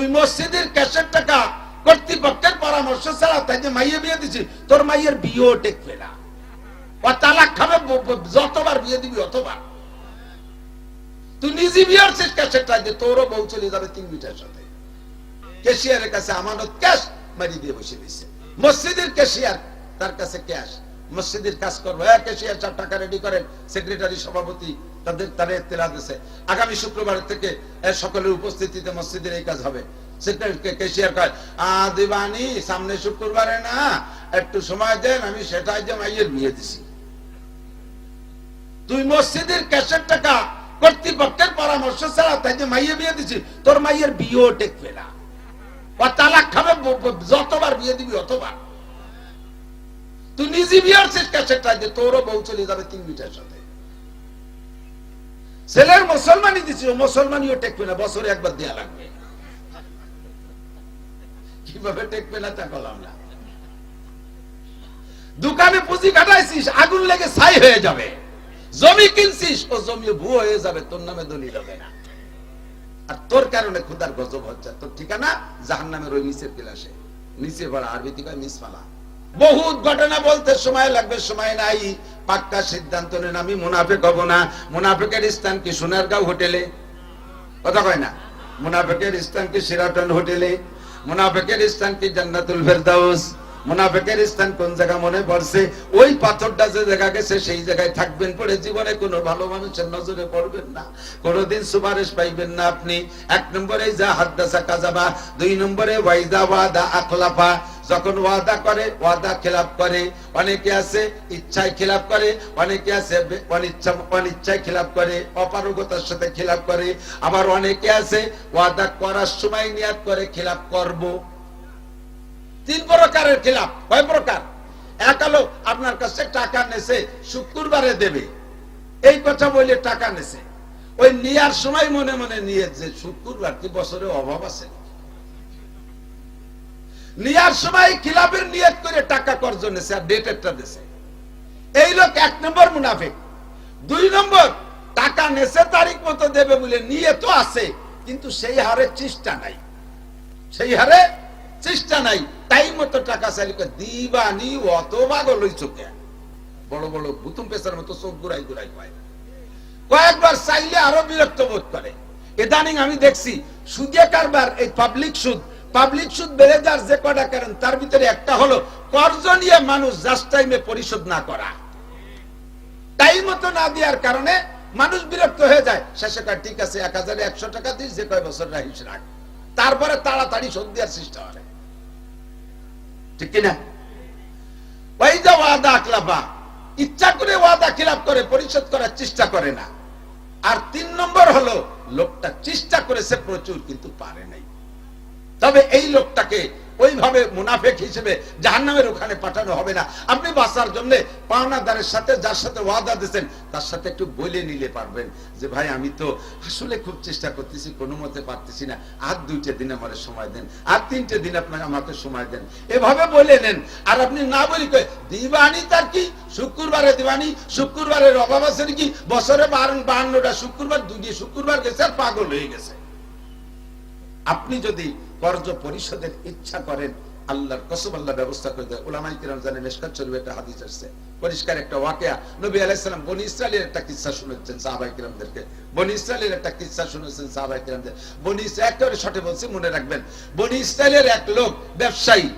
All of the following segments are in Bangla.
তুই মসজিদের ক্যাশের টাকা কর্তৃপক্ষের পরামর্শ ছাড়া তাই যে মাইয়ে বিয়ে দিছি, তোর মাইয়ের বিয়েও টেকবে না। ও তালাক খাবে যতবার বিয়ে দিবি অতবার। তুই নিজে টাকা তোরও বউ চলে যাবে তিন মিটার সাথে। ক্যাশিয়ারের কাছে আমানত ক্যাশ মারি দিয়ে বসে দিচ্ছে মসজিদের ক্যাশিয়ার, তার কাছে ক্যাশ। মসজিদের কাজ করব হ্যাঁ ক্যাশিয়ার চার টাকা রেডি করেন, সেক্রেটারি, সভাপতি তাদের তারা তেলা দিছে আগামী শুক্রবার থেকে সকলের উপস্থিতিতে মসজিদের এই কাজ হবে। সামনে শুক্রবারে না, একটু সময় দেন, আমি মাইয়ের দিছি। তুই মসজিদের ক্যাশের টাকা কর্তৃপক্ষের পরামর্শ ছাড়া তাই যে মাইয়ে বিয়ে দিছি, তোর মাইয়ের বিয়েও টেকবে না। ও তালাক খাবে যতবার বিয়ে দিবি অতবার। তুই নিজে বিয়ে হচ্ছিস ক্যাশের টাকা তোরও বউ চলে যাবে তিন মিটার সাথে। ছেলের মুসলমানই ও মুসলমানিও টেকবে না, বছরে একবার দেয়া লাগবে। কীভাবে টেকবে না তা বললাম না। দোকানে পুঁজি কাটাইছিস, আগুন লেগে ছাই হয়ে যাবে। জমি কিনছিস, ও জমি ভুয়ো হয়ে যাবে, তোর নামে দলিল হবে না। আর তোর কারণে খুদার গজব হচ্ছে তোর ঠিকানা জাহান নামের ওই নিচের ক্লাসে নিচে পড়া, আরবি থেকে নিচমালা বহুত ঘটনা বলতে সময় লাগবে, সময় নাই। পাক্কা সিদ্ধান্ত নেন, আমি মুনাফেক হব না। মুনাফেকের স্থান কি সোনারগাঁও হোটেলে? কথা কয় না। মুনাফেকের স্থান কি সিরাটন হোটেলে? মুনাফেকের স্থান কি জান্নাতুল ফেরদাউস? মুনাফেকের স্থান কোন জায়গা মনে পড়ছে? ওই পাথরটা যে জায়গা গেছে সেই জায়গায় থাকবেন পরে জীবনে কোনো ভালো মানুষের নজরে পড়বেন না। কোনোদিন সুপারিশ পাইবেন না আপনি। এক নম্বরে যা হাদ্দাসা কাজাবা দুই নম্বরে ওয়াইদা ওয়াদা আখলাফা যখন ওয়াদা করে, ওয়াদা খেলাপ করে, অনেকে আছে ইচ্ছায় খেলাপ করে, অনেকে আছে অনিচ্ছা অনিচ্ছায় খেলাপ করে, অপারগতার সাথে খেলাপ করে। আবার অনেকে আছে ওয়াদা করার সময় নিয়াত করে খেলাপ করব। তিন প্রকারের খেলাপ কয় প্রকার? এক হলো আপনার কাছে টাকা নেছে, শুক্রবারে দেবে। এই কথা বলে টাকা নেছে। ওই নেয়ার সময় মনে মনে নিয়ে যে শুক্রবার কি বছরে অভাব আছে? নেয়ার সময় খিলাফের নিয়ত করে টাকা কর্জ নেছে আর ডেটেরটা দেছে। এই লোক এক নম্বর মুনাফিক। দুই নম্বর টাকা নেছে তারিখ মতো দেবে বলে নিয়ে তো আছে কিন্তু সেই হারে চেষ্টা নাই। সেই হারে চেষ্টা নাই। তাই মতো টাকা কয়, দিবানি অত পাগল হইছ কে? বড় বড় বুতুম পেশার মতো চোখ ঘুরাই ঘুরাই পায় কয়েকবার চাইলে আরও বিরক্ত বোধ করে। ইদানিং আমি দেখছি সুদে কারবার এই পাবলিক সুদ পাবলিক সুদ বেড়ে যার যে কটা কারণ, তার ভিতরে একটা হলো কর্জ নিয়ে মানুষ জাস্ট টাইমে পরিশোধ না করা। টাইম মতো না দেওয়ার কারণে মানুষ বিরক্ত হয়ে যায়, শেষে ঠিক আছে, এক হাজারে একশো টাকা দিস, যে কয় বছর রাখিস, রাখ। তারপরে তাড়াতাড়ি শোধ দেওয়ার চেষ্টা করে। ঠিক কিনা? ওই যে ওয়াদা আখলাফা ইচ্ছা করে ওয়াদা খিলাফ করে পরিশোধ করার চেষ্টা করে না। আর তিন নম্বর হলো, লোকটা চেষ্টা করেছে প্রচুর, কিন্তু পারে নাই। তবে এই লোকটাকে ওইভাবে মুনাফেক হিসেবে জাহান্নামের ওখানে পাঠানো হবে না। আপনি বাঁচার জন্য পাওনাদারের সাথে যার সাথে ওয়াদা দিয়েছেন তার সাথে একটু বলে নিলে পারবেন যে ভাই আমি তো আসলে খুব চেষ্টা করতেছি কোনো মতে পারতেছি না। আর দুইটা দিন আমার সময় দেন আর তিনটে দিন আপনার আমাকে সময় দেন। এভাবে বলে নেন। আর আপনি না বলি কই, দিবানি তার কি? শুক্রবারে দিবানি শুক্রবারের অভাব আছে নাকি? বছরে বারো বাহান্নটা শুক্রবার দুই শুক্রবার গেছে আর পাগল হয়ে গেছে। আপনি যদি কর্জ পরিশোধের ইচ্ছা করেন, আল্লাহর কসম আল্লাহ ব্যবস্থা করে দেয় ওলামাই কিরাম জানে মেশকাত শরীফে একটা হাদিস আসছে। পরিষ্কার একটা ওয়াকিয়া। নবী আলাইহিস সালাম বনি ইসরাইলের একটা কিচ্ছা শুনেছেন সাহাবাই কিরামদেরকে। বনি ইসরাইলের একটা কিচ্ছা শুনেছেন সাহাবাই কিরামদের। বনি একেবারে সঠিক বলছি, মনে রাখবেন। বনি ইসরাইলের এক লোক ব্যবসায়ী।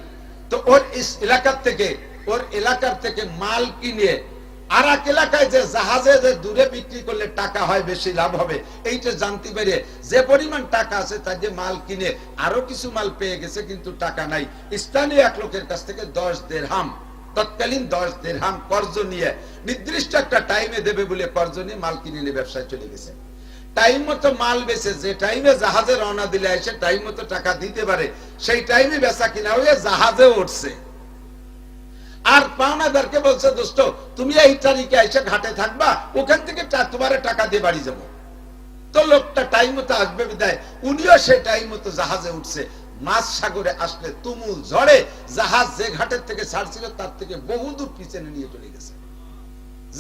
তো ওর এলাকার থেকে ওর এলাকার থেকে মাল কিনে আর এক এলাকায় যে জাহাজে যে দূরে বিক্রি করলে টাকা হয়, বেশি লাভ হবে, এইটা জানতে পেরে যে পরিমাণ টাকা আছে তার যে মাল কিনে আরও কিছু মাল পেয়ে গেছে, কিন্তু টাকা নাই। স্থানীয় এক লোকের কাছ থেকে দশ তৎকালীন দশ কর্জ নিয়ে, নির্দিষ্ট একটা টাইমে দেবে বলে কর্জ নিয়ে মাল কিনে নিয়ে ব্যবসায় চলে গেছে। টাইম মতো মাল বেচে, যে টাইমে জাহাজে রওনা দিলে এসে টাইম মতো টাকা দিতে পারে, সেই টাইমে বেচা কিনা হয়ে জাহাজে উঠছে। আর পাওনাদারকে বলছে দোস্ত তুমি এই তারিখে এসে ঘাটে থাকবা, ওখান থেকে তোমারে টাকা দিয়ে বাড়ি যাব। তো লোকটা টাইম মতো আসবে বিদায়। উনিও সেই টাইম মতো জাহাজে উঠছে। মাছ সাগরে আসলে তুমুল ঝড়ে, জাহাজ যে ঘাটের থেকে ছাড়ছিল, তার থেকে বহুদূর পিছনে নিয়ে চলে গেছে।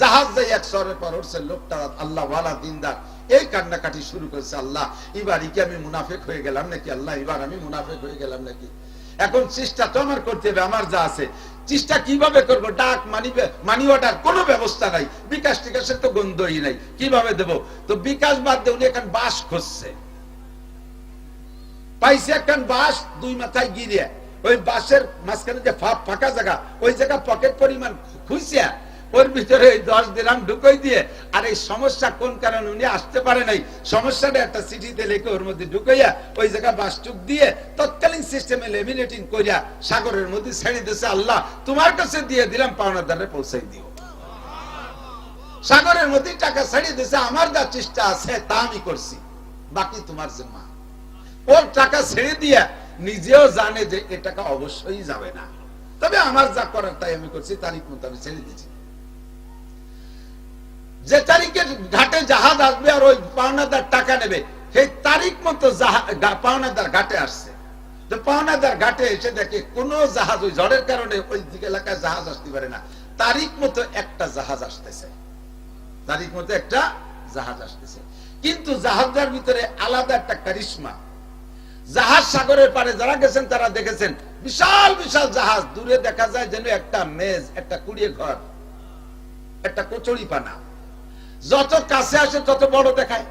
জাহাজ যাই এক সরের পর উঠছে লোকটা আল্লাহ ওয়ালা দিনদার। এই কান্নাকাটি শুরু করেছে আল্লাহ। এবার কি আমি মুনাফেক হয়ে গেলাম নাকি? আল্লাহ, এবার আমি মুনাফেক হয়ে গেলাম নাকি? এখন চেষ্টা তো আমার করতে হবে, আমার যা আছে। চেষ্টা কীভাবে করব? ডাক, মানি মানি অর্ডার, কোনো ব্যবস্থা নাই। বিকাশ টিকাশের তো গন্ধই নাই। কীভাবে দেব? তো বিকাশ বাদ দিয়ে উনি এখন বাস খুঁজছে। পাইছে একখান বাস দুই মাথায় গিরিয়া। ওই বাসের মাঝখানে যে ফাঁকা জায়গা, ওই জায়গা পকেট পরিমাণ খুঁজছে। ওর ভিতরে ওই দশ দিরাম ঢুকই দিয়ে, আর এই সমস্যা কোন কারণে উনি আসতে পারে নাই? সমস্যাটা একটা চিঠিতে লিখে ওর মধ্যে ঢুকাইয়া ওই জায়গা বাসটুক দিয়ে তৎকালীন সিস্টেমে লেমিনেটিং করিয়া সাগরের মধ্যে ছেড়ে দিয়েছে, আল্লাহ, তোমার কাছে দিয়ে দিলাম, পাওনাদারে পৌঁছাই দিও। সাগরের মধ্যে টাকা ছাড়িয়ে দিয়েছে, আমার যা চেষ্টা আছে, তা আমি করছি। বাকি তোমার জিম্মা ওর টাকা ছেড়ে দিয়া নিজেও জানে যে এ টাকা অবশ্যই যাবে না। তবে আমার যা করার তাই আমি করছি, তারিখ মতো আমি ছেড়ে দিয়েছি। যে তারিখে ঘাটে জাহাজ আসবে আর ওই পাওনাদার টাকা নেবে, সেই তারিখ মতো পাওনাদার ঘাটে আসছে। তো পাওনাদার ঘাটে এসে দেখে কোন জাহাজ ওই ঝড়ের কারণে ওই দিকে এলাকায় জাহাজ আসতে পারে না। তারিখ মতো একটা জাহাজ আসতেছে। তারিখ মতো একটা জাহাজ আসতেছে। কিন্তু জাহাজটার ভিতরে আলাদা একটা কারিশমা। জাহাজ সাগরের পারে যারা গেছেন, তারা দেখেছেন বিশাল বিশাল জাহাজ। দূরে দেখা যায় যেন একটা মেজ, একটা কুড়িয়ে ঘর, একটা কচুরি পানা যত কাছে আসে তত বড় দেখায়।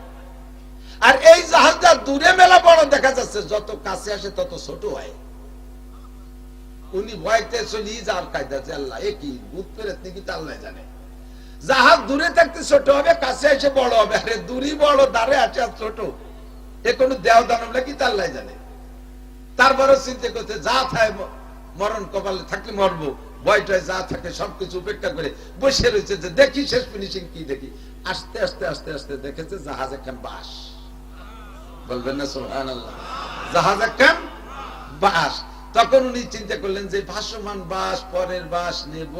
আর এই জাহাজটা দূরে মেলা বড় দেখা যাচ্ছে, যত কাছে আসে তত ছোট হয়। উনি ভয়তে চলি যার আল্লাহ ভূত আল্লাহ জানে। জাহাজ দূরে থাকতে ছোট হবে, কাছে এসে বড় হবে। আরে দূরই বড় দাঁড়ে আছে আর ছোট। এ কোনো দেও দানব নাকি আল্লাহ জানে। তারপরে চিন্তা করতে, যা ম- মরণ কপালে থাকলে মরবো। ভয়টায় যা থাকে সবকিছু উপেক্ষা করে বসে রয়েছে যে দেখি শেষ ফিনিশিং কি দেখি। আস্তে আস্তে আস্তে আস্তে দেখেছে জাহাজ একখান বাস। বলবেন না সোহান জাহাজ একখান বাস। তখন উনি চিন্তা করলেন যে ভাসমান বাস, পরের বাস নেব।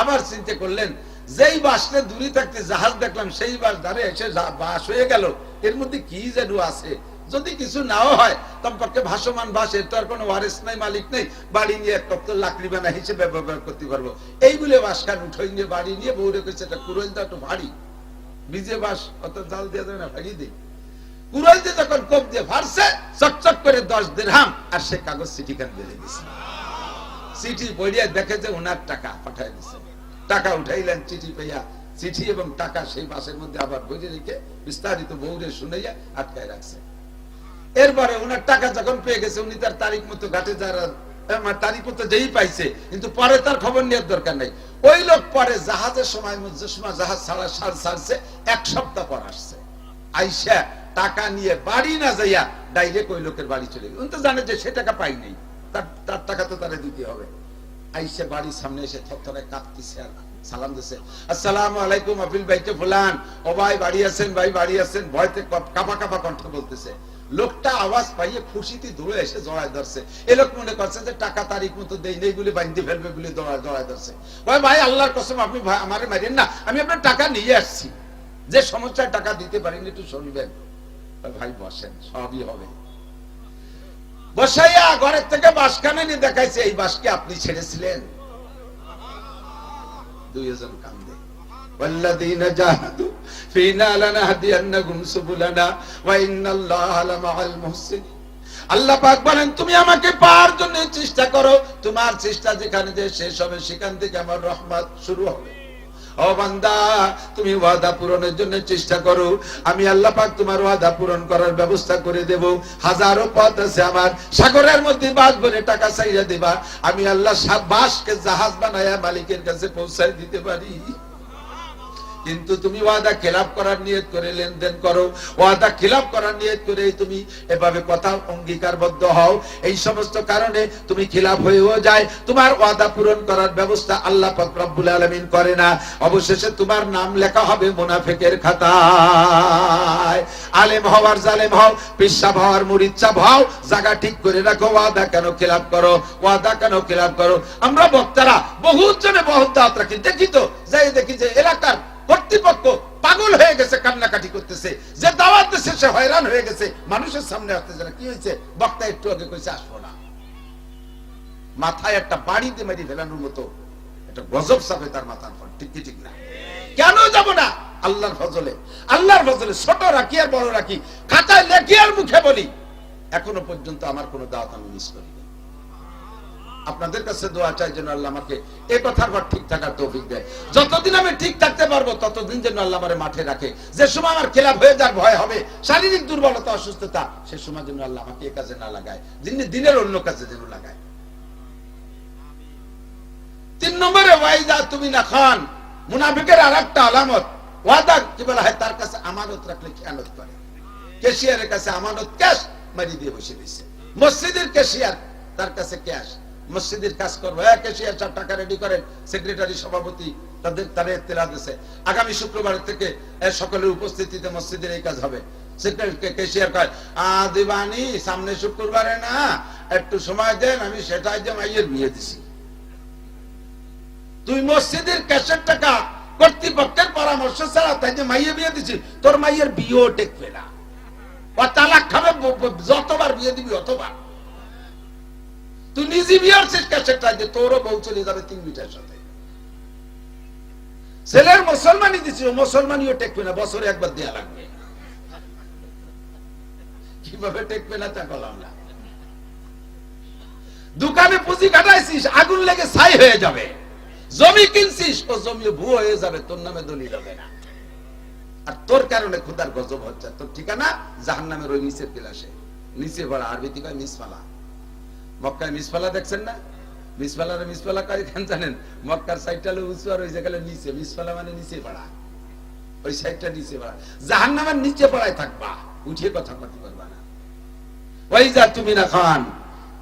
আবার চিন্তা করলেন, যেই বাসটা দূরে থাকতে জাহাজ দেখলাম, সেই বাস ধারে এসে বাস হয়ে গেল, এর মধ্যে কি যেন আছে। যদি কিছু নাও হয় তম্পক্ষে ভাসমান এর তো আর কোনো ওয়ারেস নাই, মালিক নেই। বাড়ি নিয়ে এক কপ্ত লাকড়ি বানা হিসেবে ব্যবহার করতে পারব। এই বলে বাস খান উঠে নিয়ে বাড়ি নিয়ে বউরে কইছে, এটা কুরইলটা একটু ভারী। বিজে বাস অত জাল দিয়ে দেবে না ভারী দিই কুরাল দিয়ে কোপ দিয়ে চকচক করে দশ দিরহাম, আর সে কাগজ বেড়ে দিছে। চিঠি পড়িয়া দেখে যে ওনার টাকা পাঠাই দিছে। টাকা উঠাইলেন চিঠি পেয়া চিঠি এবং টাকা সেই মাসের মধ্যে আবার বইরে রেখে বিস্তারিত বউরে শুনাইয়া আটকায় রাখছে। এরপরে ওনার টাকা যখন পেয়ে গেছে, উনি তার তারিখ মতো ঘাটে যারা তারিখ মতো যেই পাইছে, কিন্তু পরে তার খবর নেওয়ার দরকার নাই। ওই লোক পরে জাহাজের সময় সময় জাহাজ ছাড়া সার ছাড়ছে, এক সপ্তাহ পর আসছে। আইসা টাকা নিয়ে বাড়ি না যাইয়া ডাইরেক্ট ওই লোকের বাড়ি চলে গেল। উনি তো জানে যে সে টাকা পাই নাই। তার তার টাকা তো তারা দিতে হবে। আইসা বাড়ির সামনে এসে থরথরে কাঁপতেছে আর সালাম দিছে। আসসালামু আলাইকুম, আপিল ভাইকে ফুলান। ও ভাই, বাড়ি আছেন, ভাই, বাড়ি আছেন? ভয়তে কাঁপা কাঁপা কণ্ঠ বলতেছে। লোকটা আওয়াজ পাইয়ে খুশিতে দৌড়ে এসে জড়ায় ধরছে। এ লোক মনে করছে যে টাকা তারিখ মতো দেই নেই বলে বাইন্দে ফেলবে বলে দৌড়ায় জড়ায় ধরছে। ভাই ভাই, আল্লাহর কসম, আপনি ভাই, আমারে মারেন না। আমি আপনার টাকা নিয়ে আসছি। যে সমস্যায় টাকা দিতে পারিনি, একটু শুনবেন। ভাই বসেন, সবই হবে। বসাইয়া ঘরের থেকে বাসখানে নিয়ে দেখাইছে, এই বাসকে আপনি ছেড়েছিলেন। দুইজন কান্দে। والذين جاهدوا فينا لنهدينهم سبلنا وإن الله لمع المحسنين আল্লাহ পাক বলেন তুমি আমাকে পাওয়ার জন্য চেষ্টা করো তোমার চেষ্টা যেখানে যে শেষ হবে সেখান থেকে আমার রহমত শুরু হবে ও বান্দা তুমি ওয়াদা পূরণের জন্য চেষ্টা করো আমি আল্লাহ পাক তোমার ওয়াদা পূরণ করার ব্যবস্থা করে দেব হাজারো পথ আছে আমার সাগরের মধ্যে বাস বলে টাকা চাইয়া দিবা আমি আল্লাহ সা- বাসকে জাহাজ বানায়া মালিকের কাছে পৌঁছায় দিতে পারি কিন্তু তুমি ওয়াদা খেলাপ করার নিয়ত করে লেনদেন করো, ওয়াদা খেলাপ করার নিয়ত করে তুমি এভাবে কথা অঙ্গীকারবদ্ধ হও। এই সমস্ত কারণে তুমি খিলাফ হয়েও যায়, তোমার ওয়াদা পূরণ করার ব্যবস্থা আল্লাহ রব্বুল আলামিন করে না। অবশেষে তোমার নাম লেখা হবে মুনাফিকের খাতায়। আলেম হওয়ার জালেম হও পিসাব হওয়ার মুরিচ্ছা হও, জায়গা ঠিক করে রাখো, ওয়াদা কেন খেলাপ করো, ওয়াদা কেন খেলাপ করো। আমরা বক্তারা, বহুত জনে বহুত দাঁত রাখি। দেখি তো, যাই দেখি যে এলাকার কর্তৃপক্ষ পাগল হয়ে গেছে, কান্নাকাটি করতেছে। যে দাওয়াত দিচ্ছে সে হয়রান হয়ে গেছে। মানুষের সামনে আসতেছে না। কি হয়েছে? বক্তা একটু আগে কইছে, আসব না। মাথায় একটা বাড়ি দিয়ে মেরি ফেলানোর মতো একটা গজব চাপে তার মাথার পর ঠিক ঠিক না? কেন যাব না? আল্লাহর ফজলে। আল্লাহর ফজলে। ছোট রাখি আর বড় রাখি। খাতায় লেখি আর মুখে বলি। এখনও পর্যন্ত আমার কোনো দাওয়াত আমি মিস করিনি। আপনাদের কাছে দোয়া চাই যেন আল্লাহ আমাকে এ কথার পর ঠিক থাকার তৌফিক দেয়। যতদিন আমি ঠিক থাকতে পারব, ততদিন যেন আল্লাহ আমার মাঠে রাখে। যে সময় আমার খেলাপ হয়ে যার ভয় হবে, শারীরিক দুর্বলতা, অসুস্থতা, সে সময় যেন আল্লাহ আমাকে এ কাজে না লাগায়। দিন দিনের অন্য কাজে যেন লাগায়। তিন নম্বরে, ওয়াইদা তুমি না খান। মুনাফিকের আর একটা আলামত। ওয়াদা কি বলা হয়? তার কাছে আমানত রাখলে খেয়ানত করে। কেশিয়ারের কাছে আমানত ক্যাশ মারি দিয়ে বসে দিয়েছে মসজিদের কেশিয়ার তার কাছে ক্যাশ। মসজিদের কাজ করব। হ্যাঁ কেশিয়ার সব টাকা রেডি করেন সেক্রেটারি সভাপতি, তাদের তারা এত্তেলা দিছে। আগামী শুক্রবার থেকে সকলের উপস্থিতিতে মসজিদের এই কাজ হবে। দিছি। তুই মসজিদের ক্যাশের টাকা কর্তৃপক্ষের পরামর্শ ছাড়া তাই যে মাইয়ে বিয়ে দিছিস তোর মাইয়ের তালাক খাবে যতবার বিয়ে দিবি অতবার। দোকানে পুঁজি কাটাইছিস, আগুন লেগে ছাই হয়ে যাবে। জমি কিনছিস, ও জমি ভুয়ো হয়ে যাবে, তোর নামে দলিল হবে না। আর তোর কারণে খুদার গজব হচ্ছে, তোর ঠিকানা জাহান নামের ওই নিচের বিলাসে। নিচে পড়া আরবি থেকে মিসফালা মক্কায় মিসফালা দেখছেন না? মিসফালার মিসফালা কারি খান জানেন? মক্কার সাইডটা উঁচু আর ওই জায়গায় নিচে। মিসফালা মানে নিচে পড়া। ওই সাইডটা নিচে পড়া। জাহান নামের নিচে পড়ায় থাকবা। উঠিয়ে কথা করতে পারবা না। ওই যা তুমি না খান।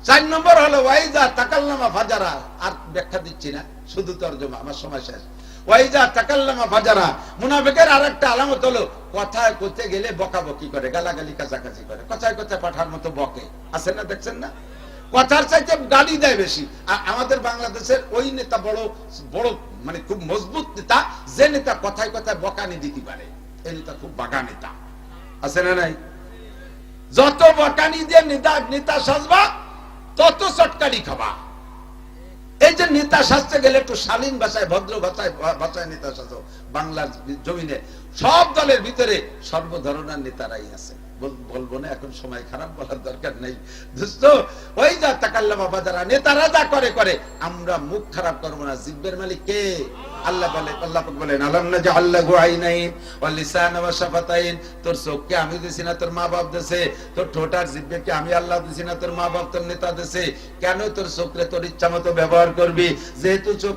চার নম্বর হলো ওয়াইজা তাকাল্লামা ফাজারা। আর ব্যাখ্যা দিচ্ছি না। শুধু তর্জমা। আমার সময় শেষ। ওয়াইজা তাকাল্লামা ফাজারা। মুনাফিকের আরেকটা আলামত হলো, কথায় করতে গেলে বকাবকি করে, গালাগালি কাছাকাছি করে। কথায় কথায় পাঠার মতো বকে। আছে না দেখছেন না? কথার চাইতে গালি দেয় বেশি। আর আমাদের বাংলাদেশের ওই নেতা বড় বড় মানে খুব মজবুত নেতা, যে নেতা কথায় কথায় বকানি দিতে পারে এই নেতা খুব বাগা নেতা। আছে না নাই? যত বকানি দিয়ে নেতা নেতা সাজবা, তত চটকারি খাবা। এই যে নেতা সাজতে গেলে একটু শালীন ভাষায়, ভদ্র ভাষায় ভাষায় নেতা সাজো, বাংলার জমিনে। সব দলের ভিতরে সর্ব ধরনের নেতারাই আছে। বলব না, এখন সময় খারাপ বলার দরকার নেই। দোস্ত ওই যা তাকাল্লামা বাজারা নেতারা যা করে করে। আমরা মুখ খারাপ করব না, জিব্বের মালিক কে? কেন তোর তোর ইচ্ছা মতো ব্যবহার করবি? যেহেতু চোখ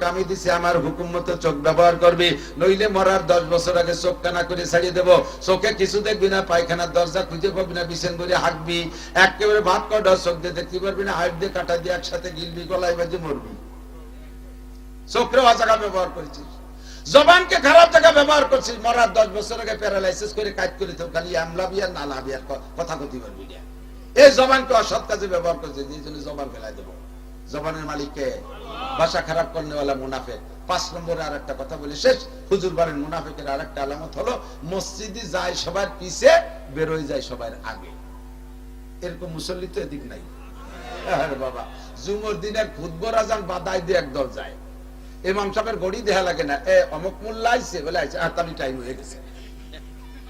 আমার হুকুম মতো চোখ ব্যবহার করবি। নইলে মরার দশ বছর আগে চোখ কানা করে ছাড়িয়ে দেবো। চোখে কিছু দেখবি না, পায়খানার দরজা খুঁজে পাবি না, বিছেন করে হাঁকবি একেবারে ভাত কটা চোখ দিয়ে দেখতে পারবি না? হাইট দিয়ে কাটা দিয়ে একসাথে গিলবি, গলায় বাজে মরবি। চোখরে জায়গা ব্যবহার করেছিস। জবানকে খারাপ জায়গা ব্যবহার করছিস। মরার দশ বছর আগে প্যারালাইসিস করে কাজ করে তো খালি আমলাবি আর নালাবি আর কথা কথি পারবি না। এই জবানকে অসৎ কাজে ব্যবহার করছে এই জন্য জবান ফেলাই দেবো। জবানের মালিককে ভাষা খারাপ করনেওয়ালা মুনাফেক। পাঁচ নম্বরে আর একটা কথা বলি শেষ। হুজুর বারেন মুনাফেকের আর একটা আলামত হলো, মসজিদে যায় সবার পিছে বেরোয় যায় সবার আগে। এরকম মুসল্লি তো এদিক নাই। বাবা, জুমর দিনের খুদবর আজান বাদাই দিয়ে একদল যায়। ইমাম সাহেবের গড়ি দেহা লাগে না। এ, অমুক মোল্লা আইছে, বলে আইছে, আর তামি টাইম হয়ে গেছে।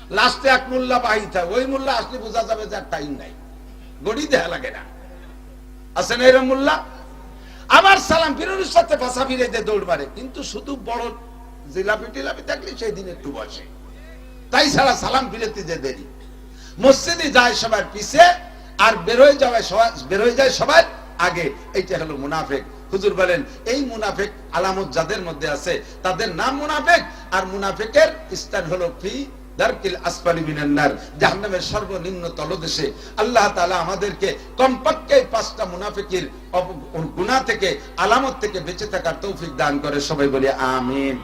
লাস্টে এক মোল্লা বাহি থাকে, ওই মোল্লা আসলে বোঝা যাবে যে টাইম নাই। গড়ি দেহা লাগে না। আছে না এরম মোল্লা? আবার সালাম ফিরুর সাথে ভাষা ফিরে দিয়ে দৌড় মারে। কিন্তু শুধু বড় জিলাপি টিলাপি থাকলে সেই দিন একটু বসে। তাই ছাড়া সালাম ফিরেতে যে দেরি। মসজিদে যায় সবার পিছে আর বেরোয় যাওয়ায় সবাই বেরোয় যায় সবার আগে। এইটা হলো মুনাফেক। হুজুর বলেন, এই মুনাফেক আলামত যাদের মধ্যে আছে, তাদের নাম মুনাফেক। আর মুনাফেকের স্থান হলো ফি দারকিল আসফালি মিনান নার, জাহান্নামের সর্বনিম্ন তলদেশে। আল্লাহ আমাদেরকে কমপক্ষে পাঁচটা মুনাফিকের গুনাহ থেকে, আলামত থেকে বেঁচে থাকার তৌফিক দান করে। সবাই বলি, আমিন।